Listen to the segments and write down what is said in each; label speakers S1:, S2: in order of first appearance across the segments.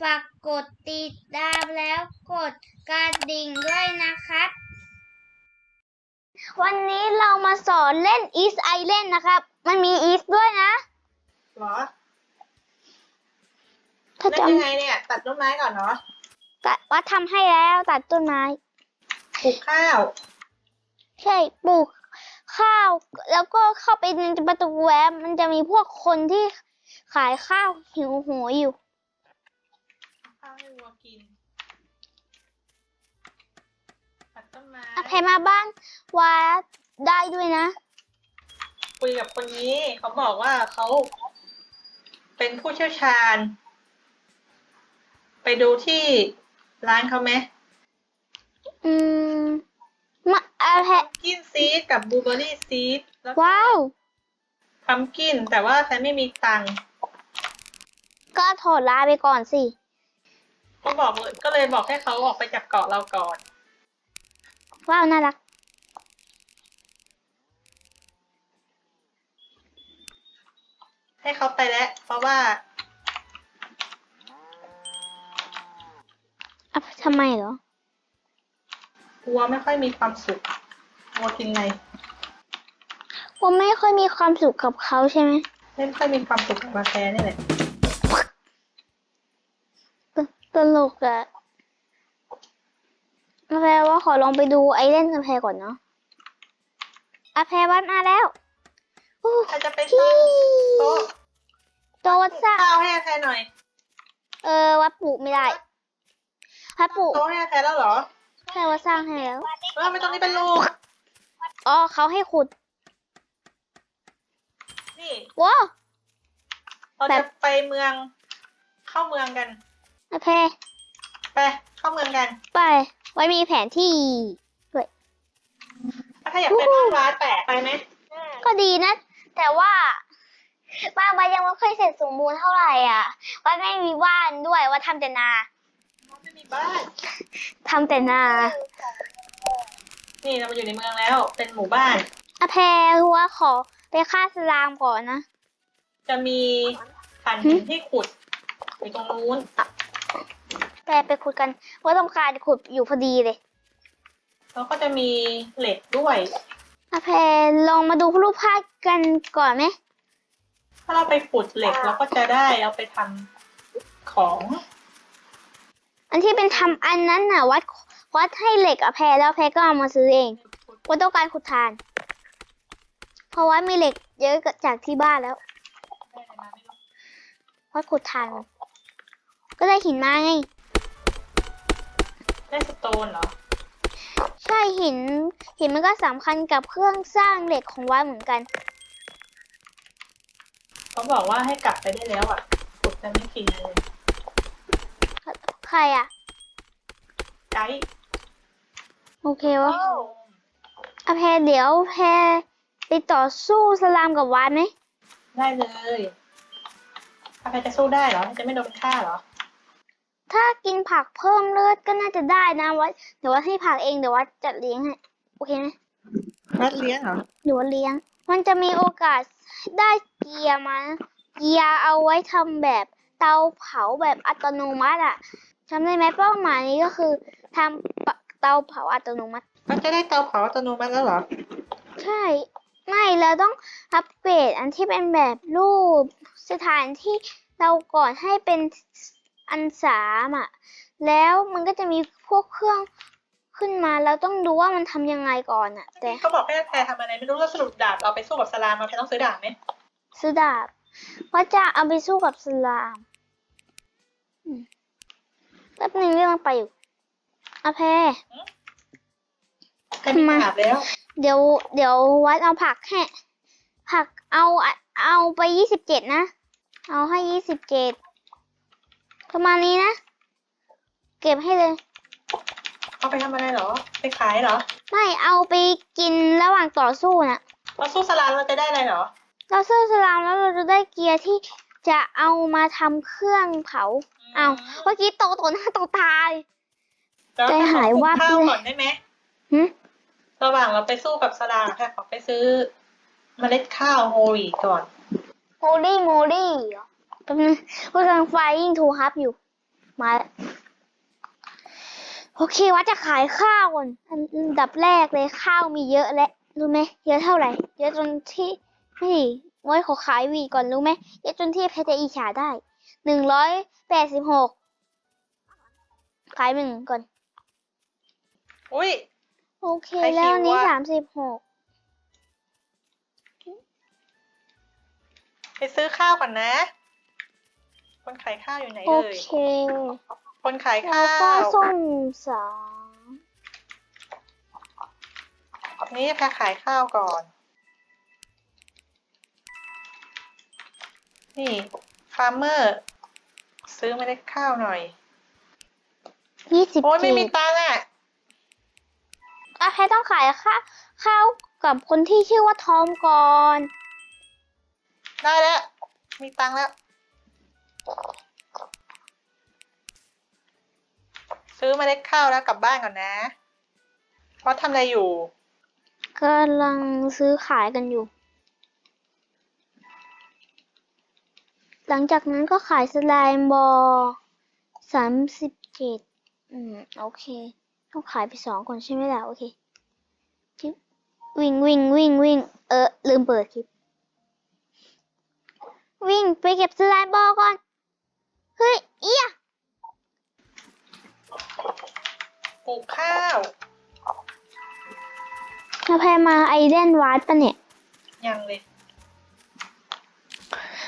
S1: ฝากกดติดตามแล้วกดกระดิ่งด้วยนะครับ วันนี้เรามาสอนเล่น East Island นะครับ มันมี East ด้วยนะ
S2: เหรอ
S1: ถ้า
S2: เล่น
S1: จำ
S2: ยังไงเนี่ย ตัดต้นไม้ก่อนเนาะ
S1: ตัดว่าทำให้แล้วตัดต้นไม้
S2: ปลูกข้าว
S1: ใช่ปลูกข้าว แล้วก็เข้าไปในประตูแวบมันจะมีพวกคนที่ขายข้าวหิวโหยอยู่
S2: ข้าว ให้วัวกิน ตัดต้นไม้
S1: อภัยมาบ้านวาดได้ด้วยนะ
S2: คุยกับคนนี้ เขาบอกว่าเขาเป็นผู้เชี่ยวชาญ ไปดูที่ร้านเขาไหม
S1: อืมมาอภัย
S2: กินซีดกับบลูเบอร์รี่ซีดแล้วก็
S1: ว้าว
S2: พัมกินแต่ว่าฉันไม่มีตังค์
S1: ก็โทษลาไปก่อนสิ
S2: ก็บอกเลยก็เลยบอกให้เขาออกไปจากเกาะเราก่อน
S1: ว้าวน่ารัก
S2: ให้เขาไปแล้ว เพราะว่า
S1: อะทำไมเหรอ
S2: วัวไม่ค่อยมีความสุขวัวกินไง
S1: ผมไม่ค่อยมีความสุขกับเขาใช่ไหม
S2: ไม่ค่อยมีความสุขกับมาแคร์นี่แหละ
S1: ตตลกอะอาแพรว่าขอลองไปดูไอเล่นกับแพรก่อนเนาะอาแพรวัดมาแล้วอู้
S2: ใครจะไปสร้างโต๊ะ
S1: โต๊ะสร้าง
S2: ข้าวให้อาแคร์หน่อย
S1: เออวัดปลูกไม่ได้วัดปลูก
S2: โต๊ะให้อาแคร์แล้วเหรอ
S1: แค่ว่าสร้างให้แล้ว
S2: เออไม่ต้องนี่เป็นลูก
S1: อ๋อเขาให้ขุด
S2: นี่
S1: ว้าว
S2: เรา
S1: แบ
S2: จะ
S1: บ
S2: ไปเมืองเข้าเมืองกัน
S1: อาแพร
S2: ไปเข้าเมืองกัน
S1: ไป ไว้มีแผนที่ด้วย
S2: ถ้าอยากไปบ้านร้านแปะไปไหม
S1: ก็ดีนะ แต่ว่า บ้านวัดยังไม่ค่อยเสร็จสมบูรณ์เท่าไหร่อะวัดไม่มีบ้านด้วยว่าทำแต่นา
S2: ไม่มีบ้าน
S1: ทำแต่นา
S2: นี่เรามาอยู่ในเมืองแล้ว เป็นหมู่บ้าน
S1: อาแพรว่าขอไปฆ่าสลามก่อนนะ
S2: จะมีฐานหินที่ขุดอยู่ตรงนู้น
S1: แพรไปขุดกันว่าต้องการขุดอยู่พอดีเลย
S2: แล้วก็จะมีเหล็กด้วย
S1: อาแพรลองมาดูรูปภาพกันก่อนไหม
S2: ถ้าเราไปขุดเหล็กเราก็จะได้เอาไปทำของ
S1: อันที่เป็นทำอันนั้นน่ะ วัดวัดให้เหล็กอาแพรแล้วอาแพรก็เอามาซื้อเองว่าต้องการขุดทาน เพราะว่ามีเหล็กเยอะจากที่บ้านแล้ว
S2: ได้อะไรมาไม่รู้
S1: วัดขุดทาน ก็ได้หินมาไง
S2: ได้สโตนเหรอ
S1: ใช่หินหินมันก็สำคัญกับเครื่องสร้างเหล็กของวัดเหมือนกัน
S2: เขาบอกว่าให้กลับไปได้แล้วอะขุดกันไม่กี่เลย
S1: ใครอะ
S2: ไกด์
S1: โอเควะอะแพรเดี๋ยวแพรไปต่อสู้สลามกับวัดไหม
S2: ได้เลยถ้าใครจะสู้ได้เหรอ จะไม่โดนฆ่าเหรอ
S1: ถ้ากินผักเพิ่มเลือดก็น่าจะได้นะวัดเดี๋ยววัดให้ผักเองเดี๋ยววัดจัดเลี้ยงให้โอเคไหม
S2: รัดเลี้ยงเหรอ
S1: เดี๋ยววัดเลี้ยง มันจะมีโอกาสได้เกียร์มานะเกียร์เอาไว้ทำแบบเตาเผาแบบอัตโนมัติอะจำได้ไหมเป้าหมายนี้ก็คือทำปะเตาเผาอัตโนมัติ
S2: มันจะได้เตาเผาอัตโนมัติแล้วเหรอ
S1: ใช่ ไม่เราต้องอัปเกรดอันที่เป็นแบบรูปสถานที่เราก่อนให้เป็น อันสามอะ แล้วมันก็จะมีพวกเครื่องขึ้นมาเราต้องดูว่ามันทำยังไงก่อนอะ แต่
S2: เขาบอกให้แพรทำอะไรไม่รู้แล้วสรุปดาบเราไปสู้กับสลามมาแพรต้องซื้อดาบไหม
S1: ซื้อดาบว่าจะเอาไปสู้กับสลามอืมแป๊บหนึงเรื่องไปอยู่อาแพร
S2: แพรมีดาบแล้ว
S1: เดี๋ยว เดี๋ยววัดเอาผักให้ผักเอาอะเอาไปยี่สิบเจ็ดนะ เอาให้ยี่สิบเจ็ด ประมาณนี้นะ เก็บให้เลย
S2: เอาไปทำอะไรเหรอ ไปขายเหรอ
S1: ไม่เอาไปกินระหว่างต่อสู้นะ
S2: เราสู้สลามเราจะได้อะไรเหรอ
S1: เราสู้สลามแล้วเราจะได้เกียร์ที่จะเอามาทำเครื่องเผาเอาเมื่อกี้โตโตหน้าโตตาเลย
S2: แล้ว
S1: ใจหายวับ
S2: ข้าว
S1: เลย
S2: ก่อนได้ไหม
S1: หึ
S2: ระหว่างเราไปสู้กับสลามแพรขอไปซื้อเมล็ดข้าวโฮวีก่อน
S1: โมลี่โมลี่เหรอ แป๊บนึงกำลังไฟยิ่งทูฮับอยู่ มาแล้วโอเคว่าจะขายข้าวก่อนอันดับแรกเลยข้าวมีเยอะแล้วรู้ไหมเยอะเท่าไหร่ เยอะจนที่เฮ้ยไว้ขอขายวีก่อนรู้ไหมเยอะจนที่เพชรจะอิจฉาได้หนึ่งร้อยแปดสิบหกขายหนึ่งก่อน
S2: อุ้ย
S1: โอเค
S2: ใคร
S1: แล้วอันนี้
S2: คิดว่า
S1: สามสิบหก
S2: ไปซื้อข้าวก่อนนะ คนขายข้าวอยู่ไหน
S1: โอ
S2: เอ่ย
S1: เค
S2: คนขาย
S1: แล้
S2: ข้าว
S1: ก็ส้มสอง
S2: นี่แพรขายข้าวก่อน นี่ฟาร์มเมอร์ซื้อเมล็ดข้าวหน่อย
S1: ยี่สิบ
S2: โอ้ยไม่
S1: เจ็
S2: มี
S1: ด
S2: ตังค์อะ
S1: อะแพทต้องขายข้าวข้าวกับคนที่ชื่อว่าทอมก่อน
S2: ได้แล้ว มีตังค์แล้ว ซื้อเมล็ดข้าวแล้วกลับบ้านก่อนนะเพราะทำอะไรอยู่
S1: กำลังซื้อขายกันอยู่ หลังจากนั้นก็ขายสไลม์บอลสามสิบเจ็ดอืม โอเคต้องขายไปสองคนใช่ไหมล่ะ โอเคจิ๊บวิ่งวิ่งวิ่งวิ่ง เออ ลืมเปิดคลิป วิ่งไปเก็บสไลม์บอลก่อน เฮ้ยเอีย
S2: ปลูกข้าว
S1: มาแพรมาไอเดนวาดปะเนี่ย
S2: ยังเลย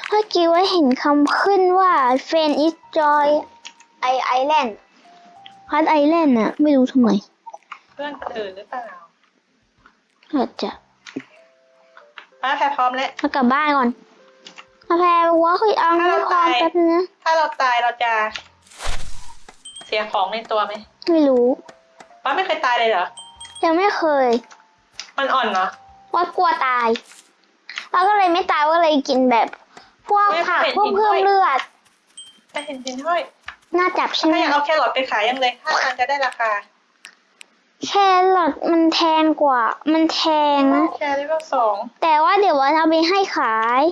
S1: เมื่อกี้ว่าเห็นคำขึ้นว่า f r i e n d is joy i island พัดไอแลนด์น่ะ ไม่รู้ทำไม
S2: เพื่อนคนอื่นหรือเปล่า
S1: อาจจะ
S2: มาแพรพร้อมแล้ว
S1: มากลับบ้านก่อน มาแพรว่าคุยเอา
S2: ถ้า
S1: ไม่
S2: เรา
S1: พร้อม
S2: ตาย
S1: แป๊บนึงนะ
S2: ถ้าเราตายเราจะ เสียของในตัวไหม
S1: ไม่รู้
S2: ป้าไม่เคยตายเลยเหรอ
S1: ยังไม่เคย
S2: มันอ่อนเนาะ
S1: ว่ากลัวตายเราก็เลยไม่ตายก็เลยกินแบบ พวก
S2: ไม่
S1: ผัก
S2: เห็น
S1: พวก
S2: กิน
S1: เพิ่
S2: ด้
S1: ม
S2: วย
S1: เลือด
S2: ไม่เห็นจินห้อย
S1: น่าจับใช่ไหม
S2: ถ้าอยากเอาแครอทไปขายยังเลยถ้าทางจะได้ราคา
S1: แครอทมันแพงกว่า มันแพงนะ
S2: แครเลเวลสอง
S1: แต่ว่าเดี๋ยวว่าเอาไปให้ขาย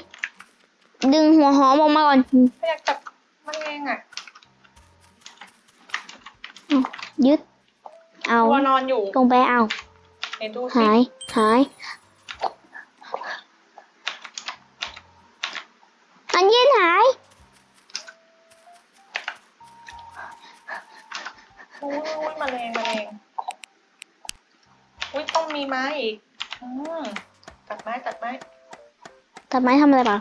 S1: ดึงหัวหอมออกมาก่อน
S2: ถ้าอยากจับมันเองอะ
S1: ยึด เอา
S2: วัวนอนอยู่
S1: ลงไปเอา
S2: ไหนดูสิ
S1: หายหาย อันยืนหาย
S2: อุ้ยอุ้ยแมลงแมลงอุ้ยต้องมีไม้อีกอืมตัดไม้ตัดไม้
S1: ตัดไม้ทำอะไรปะ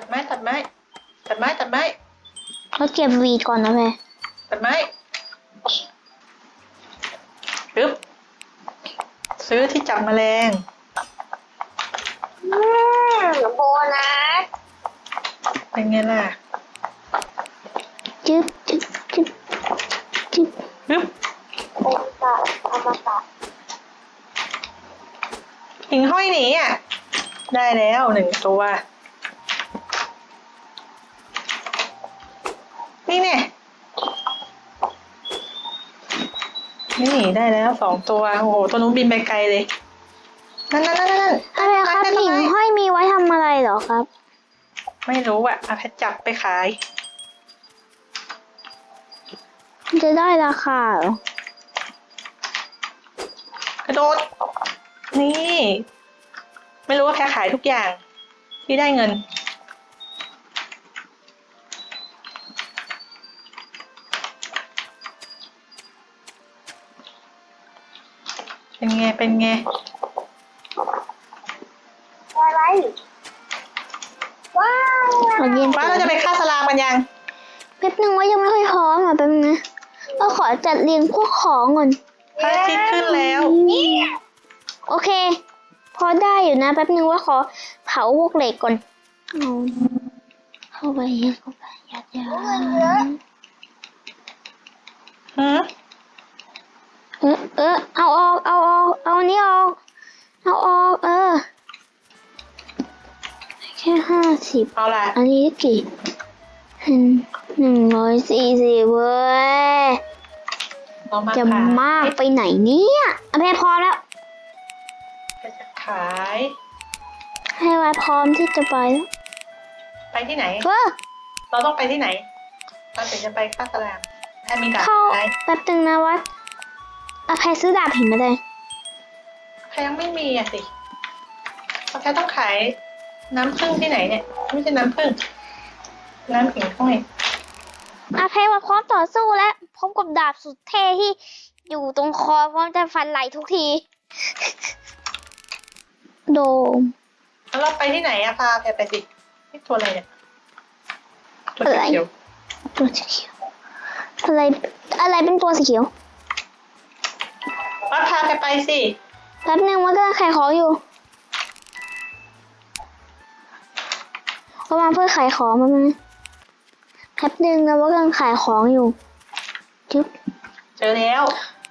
S2: ตัดไม้ตัดไม้ตัดไม้ตัดไม้
S1: เราเก็บวีดก่อนนะแพร
S2: ตัดไม้ปึ๊บซื้อที่จับแมลง
S1: โบนัส
S2: เป็นไงล่ะ
S1: จึ๊บจึ๊บจึ๊บจึ๊บ
S2: ปึ๊บ
S1: โอตะอมตะ
S2: หิ่งห้อยหนีอะ ได้แล้วหนึ่งตัว นี่เนี่ย นี่ได้แล้วสองตัวโอ้โหตัวนู้นบินไปไกลเลยนั่นนั่นนั่นนั่น
S1: อะไรครับ
S2: ต้น
S1: หิ่ง
S2: ไม้
S1: ห้อยมีไว้ทำอะไรเหรอครับ
S2: ไม่รู้อะเอาแพทจับไปขาย
S1: มันจะได้ราคาเหรอ
S2: กระโดด นี่ ไม่รู้ว่าแค่ขายทุกอย่างที่ได้เงิน เป็นไง เป็นไง
S1: อะไร ว้าวเย็น
S2: ว่าเราจะไปฆ่าสลามกันยัง
S1: แป๊บนึงว่ายังไม่ค่อยพร้อมอะแป๊บนึงนะก็ขอจัดเรียงพวกของก่อน
S2: พระอาทิตย์ขึ้นแล้ว
S1: โอเค พอได้อยู่นะแป๊บนึงว่าขอเผาพวกเหล็กก่อนเอาเข้าไปยัดเข้าไปยัดยัด
S2: หืม
S1: เออเออเอาออกเอาออกเอาอันนี้ออกเอาออกเออ แค่ห้าสิบ
S2: เอาล่ะ
S1: อันนี้กี่หนึ่งร้อยสี่สิบเว้ย
S2: เรามา
S1: จะ
S2: ขาย
S1: มากไปไหนเนี่ยอะแม่พร้อมแล้ว
S2: จะขาย
S1: ให้ไว้พร้อมที่จะไปแล้ว
S2: ไปที่ไหน
S1: เออ
S2: เราต้องไปที่ไหนเราถึงจะไปฆ่าสลามถ้ามีด่าน
S1: เข้า
S2: ไหม
S1: แป๊บนึงนะวัด อภัยซื้อดาบหินมาเลย
S2: ใครยังไม่มีอะสิเราแค่ต้องขายน้ำผึ้งที่ไหนเนี่ย ไม่ใช่น้ำผึ้งน้ำผิงห้อย
S1: อภัยว่าพร้อมต่อสู้แล้วพร้อมกับดาบสุดเท่ที่อยู่ตรงคอพร้อมจะฟันไหลทุกที โดม
S2: แล้วเราไปที่ไหนอะพาแพรไปสินี่ตัวอะไรเนี่ยตัว
S1: อะไร
S2: เขียว
S1: ตัวสีเขียวอะไรอะไรเป็นตัวสีเขียว
S2: ๆ ว่าพาแพรไปสิ
S1: แป๊บนึงว่ากำลังขายของอยู่ประมาณเพื่อขายของมันงแป๊บนึงนะว่ากำลังขายของอยู่จึ๊บ
S2: เจอแล้ว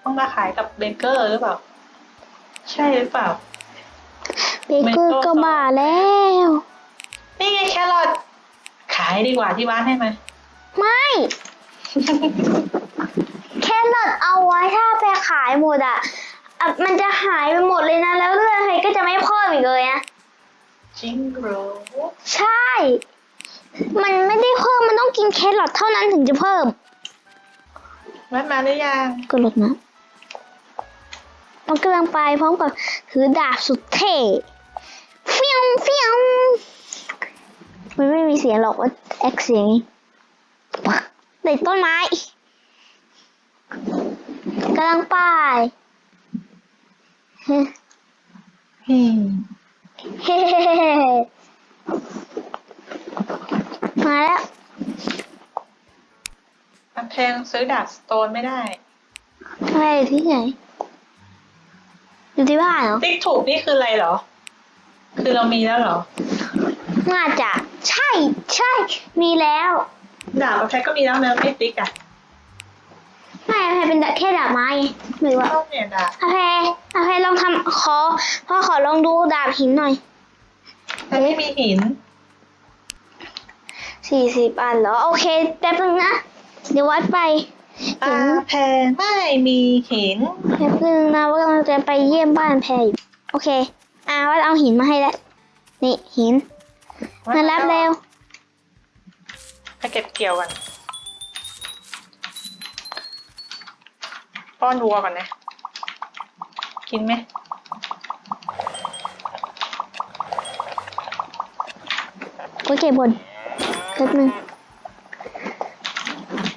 S2: ต้องมาขายกับเบเกอร์หรือเปล่า ใช่หรือเปล่า
S1: เบเกอร์ก็บ้าแล้ว
S2: นี่ไงแครอทขายดีกว่าที่บ้านให้ไหม
S1: ไม่ แค่ลดเอาไว้ถ้าไปขายหมดอะอะมันจะหายไปหมดเลยนะ แล้วเรื่องใครก็จะไม่เพิ่มอีกเลยนะ
S2: จริงเหรอ
S1: ใช่ มันไม่ได้เพิ่มมันต้องกินแครอทเท่านั้นถึงจะเพิ่ม
S2: แวะมาหรือยัง
S1: ก็ลดนะมันกำลังไปพร้อมกับถือดาบสุดเท่เฟี้ยงเฟี้ยงมันไม่มีเสียงหรอกว่าแอคเสียงติดต้นไม้ กำลังไปเฮ้เฮ้มาแล้ว
S2: มันแพงซื้อดาบสโตนไม่ได้
S1: ไรอยู่ที่ไหน อยู่ที่บ้านเหรอ
S2: ติ๊กถูกนี่คืออะไรเหรอ คือเรามีแล้วเหรอ
S1: น่าจะ ใช่ ใช่ มีแล้ว
S2: ดาบกับแพรก็มีแล้วนะไม่ติ๊กอะ
S1: ไม่อภัยเป็นแค่ดาบไม้ไงหรือว่า
S2: ชอบเนี่ยดาบ
S1: อภัยอภัยลองทำขอพ่อขอลองดูดาบหินหน่อย
S2: แต่ไม่มีหิน
S1: สี่สิบอันเหรอ โอเคแป๊บนึงนะ เดี๋ยววัดไป
S2: อ่าแพรไม่มีหิน
S1: แป๊บนึงนะว่ากำลังจะไปเยี่ยมบ้านแพรอยู่โอเค อ่าวัดเอาหินมาให้แล้วนี่หินมารับเร็ว
S2: ไปเก็บเกี่ยวกัน ป้อนวัวก่อนนะ กินไหม
S1: ก็เก็บบนแป๊บนึง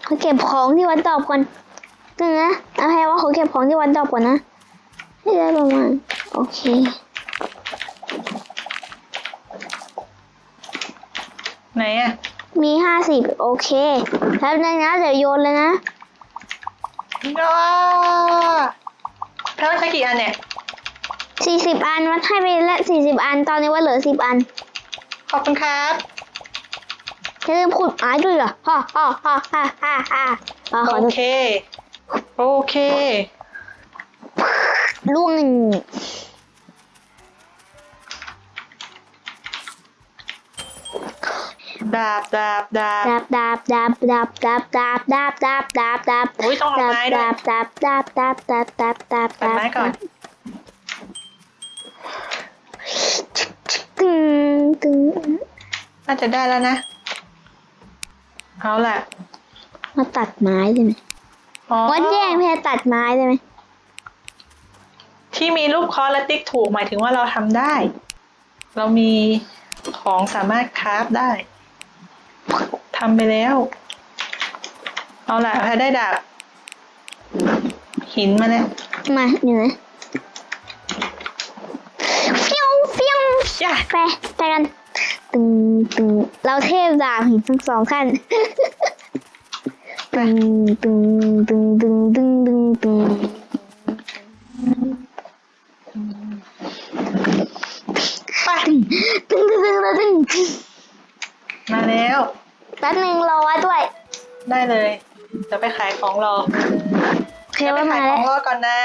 S1: เขาเก็บของที่วัดดอบก่อนนึงนะเอาให้ว่าเขาเก็บของที่วัดดอบก่อนนะให้ได้ประมาณโอเค
S2: ไหนอะ
S1: มีห้าสิบโอเคแป๊บนึงนะเดี๋ยวโยนเลยนะ
S2: น้าแพรใช้กี่อันเนี่ย
S1: สี่สิบอันวัดให้ไปละสี่สิบอัน ตอนนี้ว่าเหลือสิบอัน
S2: ขอบคุณครับ
S1: จะลืมขุดไม้ด้วยเหรอฮ่าฮ่าฮ่าฮ่าฮ่าฮ่าอ่าขอ
S2: โอ
S1: โทษ
S2: เค โอเค
S1: ล่วง หนึ่ง
S2: ดาบดาบดาบ
S1: ดาบดาบดาบดาบดาบดาบดาบดาบดาบดาบ
S2: อุ้ยต้องเอา
S1: ดาบ
S2: ไม้ด้วย
S1: ดาบดาบดาบดาบดาบดาบดาบ
S2: ตัดไม้ก่อน
S1: ตึงตึง
S2: น่าจะได้แล้วนะ เอาล่ะ
S1: มาตัดไม้ได้ไหม
S2: อ๋อ
S1: วัดแย่งแพรตัดไม้ได้ไหม
S2: ที่มีรูปคอและติ๊กถูกหมายถึงว่าเราทำได้ เรามีของสามารถคราฟได้ ทำไปแล้ว เอาล่ะแพรได้ดาบ หินมาแล้ว
S1: มาอยู่ไหนเฟี้ยวเฟี้ยว
S2: จ้า
S1: ไปไปกันตึงตึงเราเทพดาบหินทั้งสองขั้นตึงตึงตึงตึงตึงตึงตึง
S2: ไป
S1: ตึงตึงตึงตึง
S2: มาแล้ว
S1: แป๊บนึงรอไว้ด้วย
S2: ได้เลยเดี๋ยวไปขายของรอ
S1: เค
S2: เดี๋ยวไป
S1: ว่า
S2: ขา
S1: มาย
S2: ข
S1: แล้
S2: อ
S1: ว
S2: งรอก่อนนะ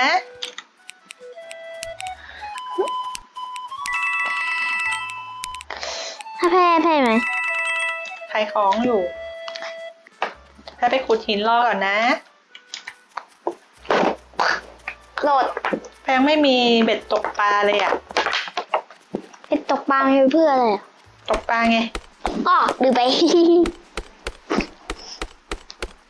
S1: ถ้าแพ้แพ้ไหม
S2: ขายของอยู่แพรไปขุดหินรอก่อนนะ
S1: โหลด
S2: แพงไม่มีเบ็ดตกปลาเลยอะ
S1: ไปตกปลามันเพื่ออะไรอะ
S2: ตกปลาไง
S1: อ๋อดูไป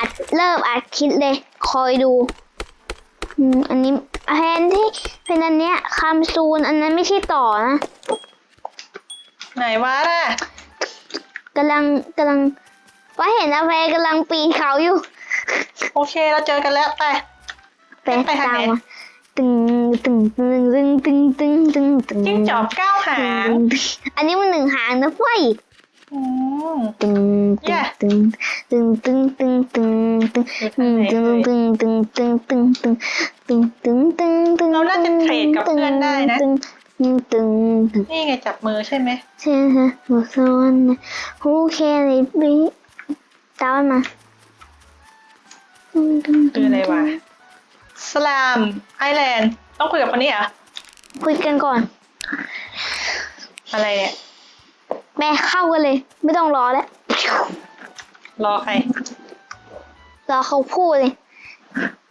S1: อัดเริ่มอัดคลิดเลย คอยดูอืมอันนี้แทนที่เป็นอันเนี้ยคำซูนอันนั้นไม่ใช่ต่อนะ
S2: ไหนวะน่ะ
S1: กำลังกำลังว่าเห็นอาแพรกำลังปีนเขาอยู่
S2: โอเคเราเจอกันแล้วไป
S1: ไป
S2: ไปทาง
S1: ตาม
S2: ไหน
S1: มาตึงตึงตึงตึงตึงตึงตึงตึง
S2: จิ้งจอกเก้าหาง
S1: อันนี้มันหนึ่งหางนะเฟ้ย
S2: อืม
S1: ตึงตึ
S2: แย่
S1: งตึงตึงตึงตึงตึงตึง
S2: อยู่
S1: ตึ
S2: ทาง
S1: ง
S2: ไหน
S1: ตึง
S2: เอ่ย
S1: ตึงตึงตึงตึงตึงตึงตึงตึงตึง
S2: เราน่าจะเทรดกับเพื่อนได้นะ
S1: ตึงตึงตึงตึง
S2: นี่ไงจับมือใช่ไหม
S1: ใช่ฮะหัวโซนฮูแคริบีตามมา
S2: คืออะไรวะสลามไอแลนด์ต้องคุยกับคนนี้เหรอ
S1: คุยกันก่อน
S2: อะไรเนี่ย
S1: แม่เข้ากันเลย ไม่ต้องรอแล้ว
S2: รอใคร
S1: รอเขาพูดเลย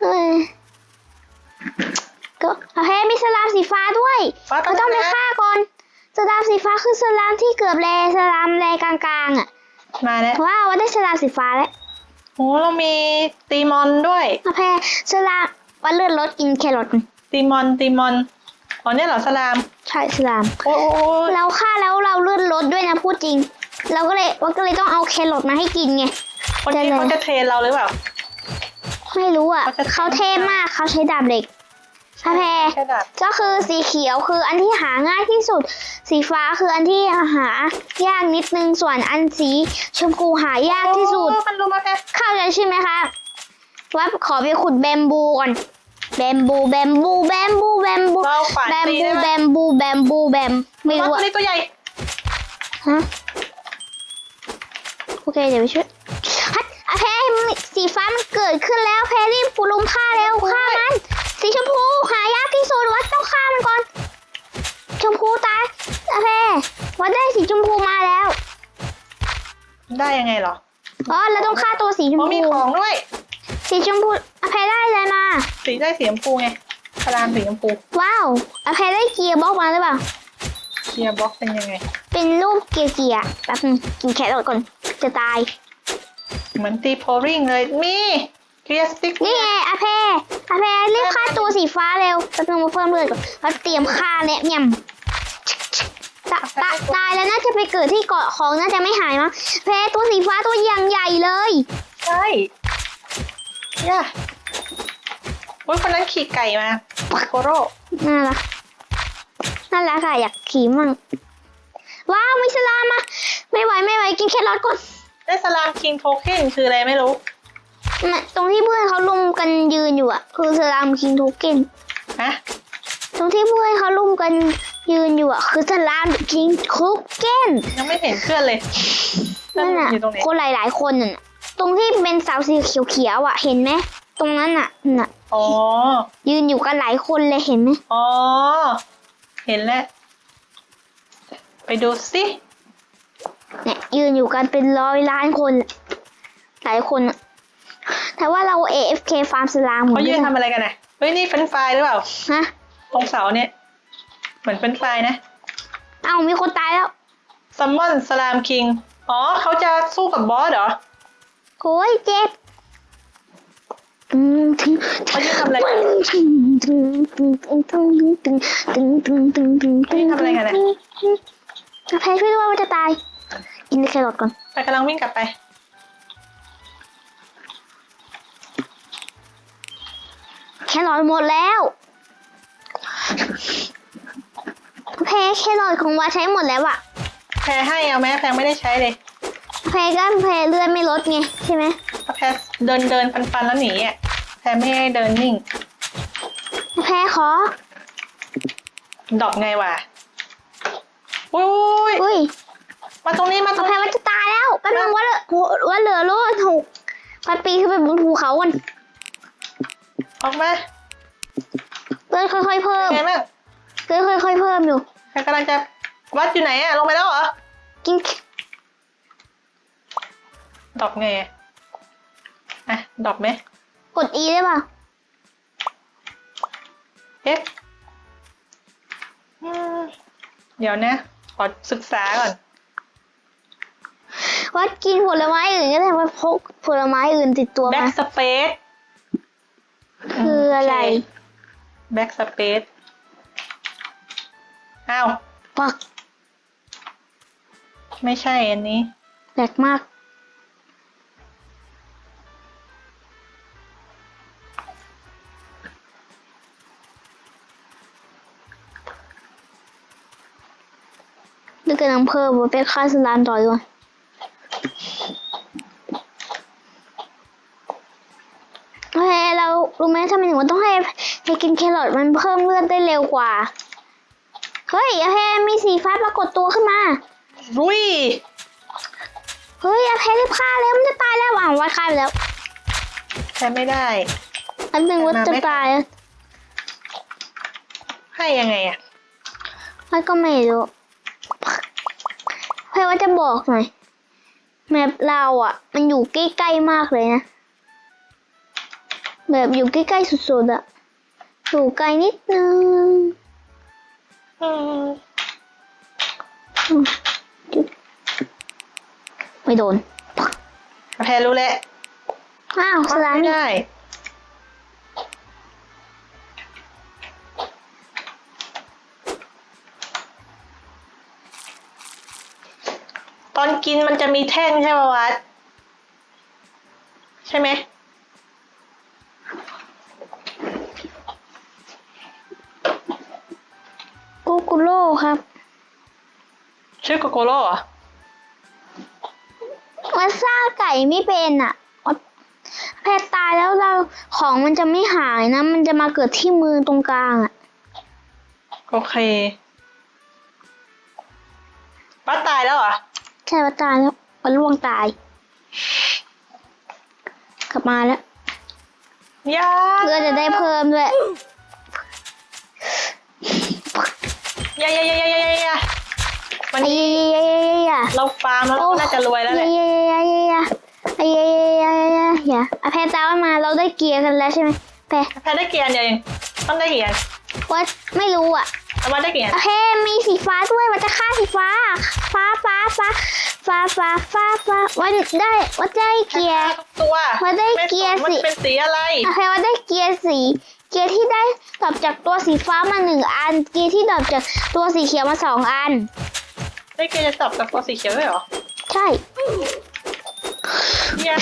S1: เอ้ยก็โอเคมีสลามสีฟ้าด้วย
S2: ฟ้า
S1: เราต้องไปฆ่าก่อนสลามสีฟ้าคือสลามที่เกือบแลสลามแลกลางๆอะ
S2: มาแล้ว
S1: ว้าวว่าได้สลามสีฟ้าแล้ว
S2: โอ้เรามีตีมอนด้วย
S1: โอเคสลามว่าเลือดรถกินแครอท
S2: ตีมอนตีมอน อ๋อเนี่ยเหรอสลาม
S1: ใช่สลาม
S2: โอ้โอ้โอ้
S1: เราฆ่าแล้วเราเลือดรถด้วยนะพูดจริง เราก็เลยว่าก็เลยต้องเอาแครอทมาให้กินไง
S2: คนนี้
S1: ได้เลย
S2: เขาจะเทรนเราหรือเปล่า
S1: ไม่รู้อะ
S2: เขาจะ
S1: เขาเท่มากเขาใช้ดาบเหล็กพระแพร
S2: ใช่ดับ
S1: ก็คือสีเขียวคืออันที่หาง่ายที่สุด สีฟ้าคืออันที่หายากนิดนึงส่วนอันสีชมพูหายากที่สุด
S2: โอ้มันรู้มาแค่
S1: เข้าใจใช่ไหมคะว่าขอไปขุดแบมบูก่อน แบมบูแบมบูแบมบูแบมบู
S2: เราฝัน
S1: แบม
S2: ตี
S1: บู
S2: ได้ไห
S1: แบ
S2: ม
S1: มบูแบมบูแบมไม่
S2: ว่า
S1: รู้
S2: ตัว
S1: อะ
S2: นี้ตัวใหญ่
S1: ฮะโอเคเดี๋ยวไปช่วยฮัทอะแพรสีฟ้ามันเกิดขึ้นแล้วแพรรีบปุลุมฆ่าแล้วฆ่ามันสีชมพูหายากที่สุดวัดต้องฆ่ามันก่อน ชมพูตายอะแพรวัดได้สีชมพูมาแล้ว
S2: ได้ยังไงเหรอ
S1: อ๋อเราต้องฆ่าตัวสีชม
S2: เพราะมี
S1: พู
S2: ของด้วย
S1: สีชมพูอะแพรได้อะไรมา
S2: สีได้สีชมพูไงสลามสีชมพู
S1: ว้าวอะแพรได้เกียร์บล็อกมาหรือเปล่า
S2: เทียร์บล็อกเป็นยังไง
S1: เป็นรูปเกียร์เกียร์แป๊บนึงกินแครอทก่อนจะตาย
S2: เหมือนตีโพลิงเลยมีเกียร์สติ๊ก
S1: นี่ไงอาเพอาเพรีบฆ่าตัวสีฟ้าเร็วแป๊บนึงมาเพิ่มเลือดก่อนแล้วเตรียมฆ่าและยำตะตะตายแล้วน่าจะไปเกิดที่เกาะของน่าจะไม่หายมั้งแพ้ตัวสีฟ้าตัวอย่างใหญ่เลย
S2: ใช่ ย่าโอ้ยคนนั้นขี่ไก่มาโกโร่
S1: น่ารักน่ารักอะอยากขี่มั่งว้าวมีสลามมาไม่ไหวไม่ไหวกินแครอทก่อน
S2: ได้สลามคิงโทเค็นคืออะไรไม่รู้
S1: น่ะตรงที่เพื่อนเขาลุมกันยืนอยู่อะคือสลามคิงโทเก้น
S2: ฮะ
S1: ตรงที่เพื่อนเขาลุมกันยืนอยู่อะคือสลามคิงโทเก้น
S2: ยังไม่เห็นเพื่อนเลยเพื่อน
S1: นั่นน่ะ
S2: อยู่ตรงไหน
S1: คนหลายๆคนน่ะ ตรงที่เป็นเสาสีเขียวๆอะ เห็นไหมตรงนั้นน่ะน่ะ
S2: อ๋อ
S1: ยืนอยู่กันหลายคนเลยเห็นไหม
S2: อ๋อ เห็นแล้ว ไปดูสิ
S1: เนี่ยยืนอยู่กันเป็นร้อยล้านคน หลายคนน่ะแต่ว่าเรา AFK ฟาร์มสลามหมด
S2: เขายืนทำอะไรกันน่ะเฮ้ยนี่เป็นไฟล์หรือเปล่า
S1: ฮะ
S2: ตรงเสาเนี่ย เหมือนเป็นไฟล์นะ
S1: เอ้ามีคนตายแล้ว
S2: ซัมมอนสลามคิง อ๋อ เขาจะสู้กับบอสเหรอ
S1: โอ้ยเจ็บตึงตึง
S2: เขายืนทำอะไรกัน
S1: ตึงตึงตึงตึงตึงตึงตึงตึงตึงตึง
S2: เขายืนทำอะไรกันน่ะ
S1: จะแพ้ช่วยด้วยว่าจะตาย กินแครอทก่อน
S2: ไปกำลังวิ่งกลับไป
S1: แครอทหมดแล้วแพ้แครอทของวาใช้หมดแล้วอะ
S2: แพรให้เอาไหมแพรไม่ได้ใช้เลย
S1: แพ้ก็แพ้เลือดไม่ลดไงใช่ไหม
S2: ถ้าแพรเดินเดินปันปันๆแล้วหนีอะแพรไม่ให้เดินนิ่ง
S1: แพ้ขอ
S2: ดรอปไงวะอุ้ย
S1: อุ้ย
S2: มาตรงนี้มาตรง
S1: แพ้
S2: นี้
S1: ว่าจะตายแล้วแป๊บนึงว่าเหลือว่าเหลือโลดหกพัดปีนขึ้นไปบนภูเขากัน
S2: ออกมา
S1: เลื่อนค่อยๆเพิ่ม
S2: ไงบ้าง
S1: เลื่อนค่อยๆเพิ่มอยู่
S2: ใครกำลังจะวัดอยู่ไหนอะลงไปแล้วเหรอ
S1: กิน
S2: ดรอปไงอะอะดรอปไหม
S1: กด E ได้ป่ะ
S2: เอ๊ะอืมเดี๋ยวนะขอศึกษาก่อน
S1: วัดกินผลไม้อื่นก็ได้ว่าพกผลไม้อื่นติดตัว
S2: แบ็
S1: มาก
S2: สเปซ
S1: คืออะไร
S2: แบ็กสเปซอ้าว
S1: ปัก
S2: ไม่ใช่อันนี้
S1: แปลกมาก นึกกำลังเพิ่มว่าเป็นค่าสลามต่อดีกว่าโอเคเรารู้ไหมทำไมถึงว่าต้องให้ให้กินแครอทมันเพิ่มเลือดได้เร็วกว่า เฮ้ยโอเคมีสีฟ้าปรากฏตัวขึ้นมา
S2: รุย
S1: เฮ้ยอาเพรีบฆ่าแล้วมันจะตายแล้วอะวัดฆ่าไปแล้ว
S2: ใช้ไม่ได้
S1: อันหนึ่งว่าจะตายแล้ว
S2: ให้ยังไงอะ
S1: มันก็ไม่รู้เพื่อ ว่าจะบอกหน่อยแมปเราอะ มันอยู่ใกล้ๆมากเลยนะ แบบอยู่ใกล้ๆสุดๆอะอยู่ไกลนิดนึง
S2: อืม
S1: ไม่โดน
S2: แพรรู้แล้ว
S1: อ้าวสลาม
S2: ไม่
S1: นี่
S2: ได้ ตอนกินมันจะมีแท่งใช่ไหมวัด ใช่ไหม
S1: กูกูโร่ครับ
S2: ชื่อโกโกโร่เหรอ
S1: มันสร้างไก่ไม่เป็นอะแพทตายแล้วเราของมันจะไม่หายนะ มันจะมาเกิดที่มือตรงกลางอะ
S2: โอเคป้าตายแล้วเหรอ
S1: ใช่ว่าตายแล้วมันล่วงตาย กลับมาแล้ว
S2: ยา
S1: เพื่อจะได้เพิ่มด้วย
S2: ยายายายายายาวัน
S1: ไอ้
S2: นี้
S1: ยายายา
S2: เราฟาร์มแล้วเราก็น่าจะรวยแล้วแหละ
S1: ยายายายาไอ้ยายายายาอะแพรตามมาเราได้เกียร์กันแล้วใช่ไหมแพร
S2: แพรได้กี่อันเดียวเองต้องได้กี่อัน
S1: ว่าไม่รู้อะ
S2: เอามาได้กี่อัน
S1: โอเคมีสีฟ้าด้วยมันจะฆ่าสีฟ้า ฟ้าฟ้าฟ้าฟ้าฟ้าฟ้าฟ้าวันได้ว่าได้เกียร์
S2: ทุกตัว
S1: มาได้เกียร์
S2: ไม่สน
S1: สิ
S2: มันเป็นสีอะไร
S1: โอเคว่าได้เกียร์สี เกียร์ที่ได้ตอบจากตัวสีฟ้ามาหนึ่งอัน เกียร์ที่ตอบจากตัวสีเขียวมาสองอัน
S2: ได้เกียร์จะตอบกับตัวสีเขียวด้วยเหรอ
S1: ใช่
S2: เนี่ย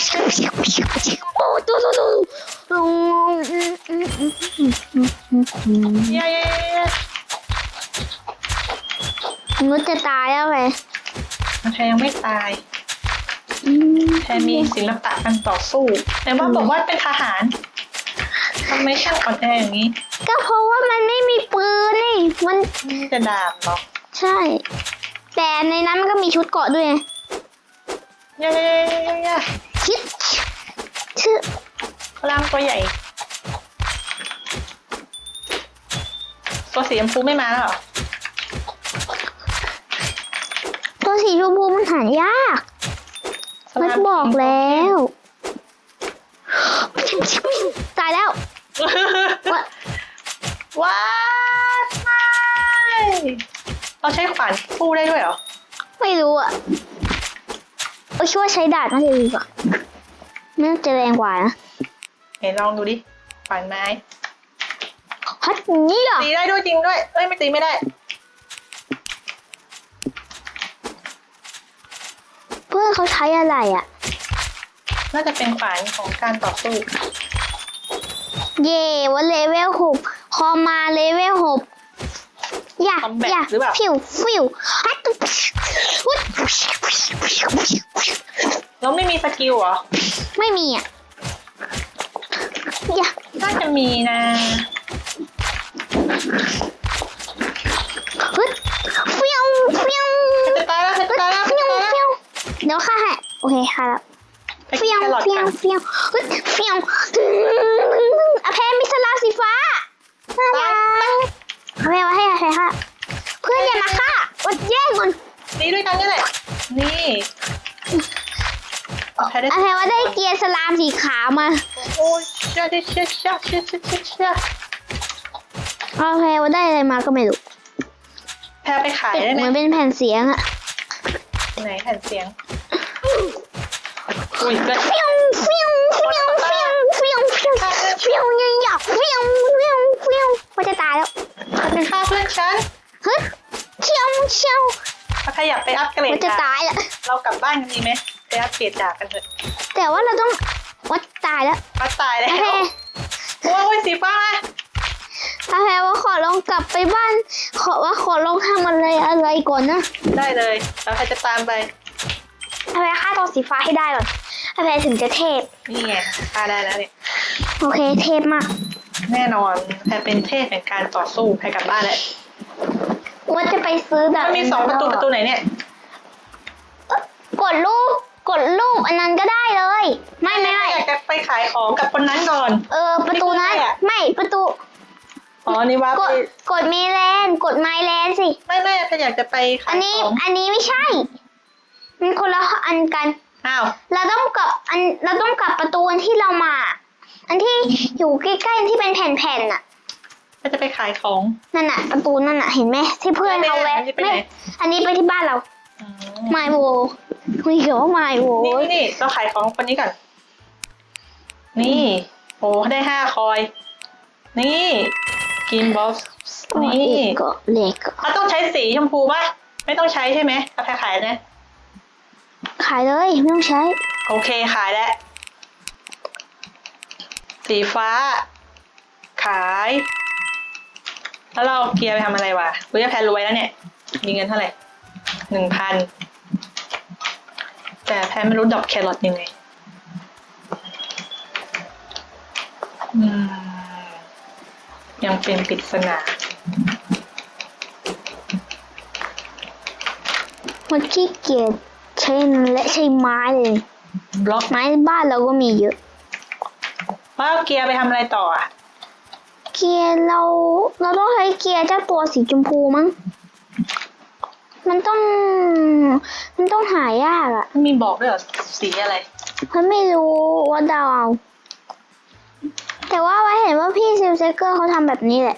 S1: โอ้ดูดูดูดู
S2: เนี่ยเนี่ยเนี่ย
S1: นุชจะตายแล้วไง
S2: แพรยังไม่ตายแพรมีศิลปะการต่อสู้แต่ว่าบอกว่าเป็นทหารทำไมช่างอ่อนแออย่างนี้
S1: ก็เพราะว่ามันไม่มีปืนนี่ มัน
S2: มีแต่ดาบเหรอ
S1: ใช่ แต่ในนั้นมันก็มีชุดเกราะด้วยไง
S2: เนี่ยเนี่ยเนี่ยเนี่ย
S1: คิดชื่อ
S2: ร่างตัวใหญ่ ตัวสีชมพูไม่มาแล้วเหรอ
S1: ตัวสีชมพูมันหายาก
S2: ส
S1: มัน
S2: ลาม
S1: บอกแล้ว ตายแล้วว่า
S2: ว้าวไม่เราใช้ขวานฟูได้ด้วยเหรอ
S1: ไม่รู้อะเออช่วยใช้ดาบน่าจะดีกว่าไม่น่าจะแรงกว่านะ
S2: ไหนลองดูดิขวานไม้
S1: ฮัทนี่เหรอ
S2: ตีได้ด้วยจริงด้วยเอ้ยไม่ตีไม่ได้
S1: เพื่อนเขาใช้อะไรอะ
S2: น่าจะเป็นขวานของการต่อสู้
S1: เย่ว่าเลเวลหกพอมาเลเวลหกอย่า
S2: Combat
S1: อย่า
S2: หรือเปล่า
S1: ฟิวฟิวฮัทอุ๊ย
S2: แล้วไม่มีสกิลเหรอ
S1: ไม่มีอะอย่า
S2: น่าจะมีนะ
S1: ฮึดฟิวฟิว
S2: จะตายแล้วจะตายแล้วจะ
S1: ฟิว
S2: ตายแล้ว
S1: ฟิวเดี๋ยวฆ่าให้โอเคฆ่าแล้ว
S2: ไปกิ
S1: เฟี้
S2: น
S1: ยง
S2: แครอท
S1: เฟี้ย
S2: กั
S1: ง
S2: น
S1: เฟี้ยงเฮ้ยเฟี้ยงอภัยมีสลามสีฟ้าน่ารักอภัยว่าให้อภัยค่ะ เพื่อนอย่ามาค่ะวัดแย่งมัน
S2: นี่ด้วยกันนี่แหละนี่แพ้ได้
S1: อภัยว่าได้เกียร์สลามสีขาวมา
S2: โอ้ยเชื่อเชื่อเชื่อเชื่อเชื่อเชื่อ เชื่อ
S1: อภัยว่าได้อะไรมาก็ไม่รู้
S2: แพ้ไปขายได้
S1: เห
S2: ไหม
S1: มือนเป็นแผ่นเสียงอะ
S2: ไหนแผ่นเสียงอุ้ยเกิด
S1: เฟี้ยงเฟี้ยงเฟี้ยงเฟี้ยงเฟี้ยงเฟี้ยงเฟี้ยงยังอยากเฟี้ยงเฟี้ยงเฟี้ยงว่าจะตายแล้ว
S2: เป็นค่าเพื่อนฉัน
S1: เฮ้ยเชี่ยวเชี่ยว
S2: ถ้าใครอยากไปอัพเกรด
S1: ว่าจะ
S2: ดาบ
S1: ตายแล้ว
S2: เรากลับบ้านกันดีไหมไปอัพเกรดดาบกันเถอะ
S1: แต่ว่าเราต้องว่าตายแล้ว
S2: ปัดตายแล้
S1: โอ
S2: ว
S1: เค
S2: โอ้ยโอ้ยสีฟ้า
S1: โอเคว่าขอลองกลับไปบ้าน ขอว่าขอลองทำอะไรอะไรก่อนนะ
S2: ได้เลยแล้วใครจะตามไป
S1: โอเคฆ่าตัวสีฟ้าให้ได้ก่อนโอเคถึงจะเทพ
S2: นี่ไงฆ่าได้แล้วเนี่ย
S1: โอเค เทพมาก
S2: แน่นอนแพรเป็นเทพแห่งการต่อสู้แพรกลับบ้านแล้ว
S1: ว่าจะไปซื้อแบบ
S2: มันมีสองประตูประตูไหนเนี่ย
S1: กดรูปกดรูปอันนั้นก็ได้เลย ไม่ไม่ไม่
S2: อยากจะไปขายของกับคนนั้นก่อน
S1: เออ ประตูนั้น
S2: ไม่ได้อะ
S1: ไม่ประตู
S2: อ๋อนี่ว่ากไป
S1: ดกดมีแลนกดไมแลนสิ
S2: ไม่ไม่ถ้าอยากจะไปขา
S1: อั
S2: ย
S1: นนี้
S2: ของ
S1: อันนี้ไม่ใช่ มันคนละอันกัน
S2: อ้าว
S1: เราต้องกลับอันเราต้องกลับประตูอันที่เรามา อันที่อยู่ใกล้ๆที่เป็นแผ่นๆน่ะ
S2: ถ้าจะไปขายของ
S1: นั่นน่ะ ประตูนั่นน่ะเห็นไหมที่เพื่อนเขาแวะ
S2: อันนี้ไปไหน
S1: ไม่อันนี้ไปที่บ้านเรา
S2: อืม
S1: ไมโวคุยเขียวว่าไมโว
S2: นี่นี่นี่เราขายของคนนี้ก่อนนี่ โอ้ได้ห้าคอย นี่ กินบ็อกซ์
S1: นี่
S2: นี่
S1: ก็เล็ก
S2: เขาต้องใช้สีชมพูป่ะ ไม่ต้องใช้ใช่ไหมเอาแพรขายนะ
S1: ขายเลย ไม่ต้องใช้
S2: โอเคขายแล้ว สีฟ้า ขาย แล้วเราเอาเกียร์ไปทำอะไรวะกูจะแพนรวยแล้วเนี่ย มีเงินเท่าไหร่หนึ่งพัน แต่แพนไม่รู้ดอกแครอทยังไง อืม ยังเป็นปริศนา
S1: มันขี้เกียจใช้และใช้ไม้เลย
S2: บล็อก
S1: ไม้บ้านเราก็มีเยอะ
S2: ว่าเอาเกียร์ไปทำอะไรต่ออะ
S1: เกียร์เราเราต้องใช้เกียร์เจ้าตัวสีชมพูมั้ง มันต้อง มันต้องหายากอะ
S2: มีบอกด้วยเหรอสีอะไร
S1: เพราะไม่รู้ว่าเดาเอา แต่ว่าไว้เห็นว่าพี่ซิลเซเกอร์เขาทำแบบนี้แหละ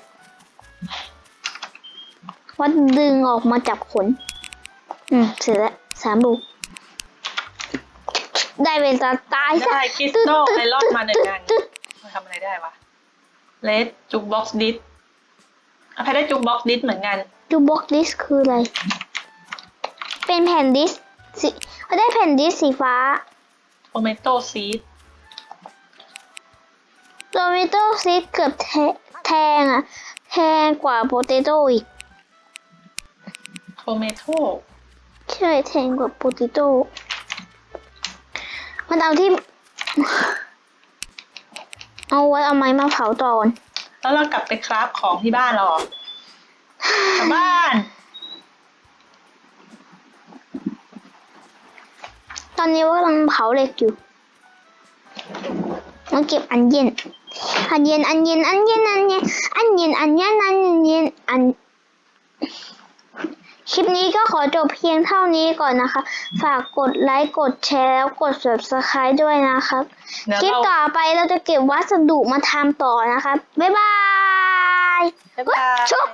S1: ว่าดึงออกมาจับขน อืม เสร็จแล้วสามลูกได้เวลาตายซะ
S2: ได้คริสตัลไอรอนมาหนึ่งอันมันทำอะไรได้วะเลสจุกบ็อกซ์ดิสเอาไปได้จุกบ็อกซ์ดิสเหมือนกัน
S1: ดูบ็อกดิสคืออะไร เป็นแผ่นดิสสีเขาได้แผ่นดิสสีฟ้า
S2: โ o เมโต้ซีด
S1: โ o เมโต้ซีดเกือบแทแทงอะแทงกว่าโปเตโต้อีก
S2: โ o เมโต้
S1: ใช่แทงกว่าโปเตโต้มันเอาที่ เอาไว้เอาไม้มาเผาตอน
S2: แล้วเรากลับไปคราฟของที่บ้านเราเหรอกลับบ้าน
S1: ตอนนี้ว่ากำลังเผาเหล็กอยู่มาเก็บอันเย็น อันเย็นอันเย็นอันเย็นอันเย็นอันเย็นอันเย็นอันเย็นอันคลิปนี้ก็ขอจบเพียงเท่านี้ก่อนนะคะ ฝากกดไลค์กดแชร์แล้วกด subscribe ด้วยนะครับ
S2: เดี๋ยว
S1: คลิป
S2: เรา
S1: ต่อไปเราจะเก็บวัสดุมาทำต่อนะครับบ๊ายบาย
S2: บ๊ายบาย
S1: ชุบ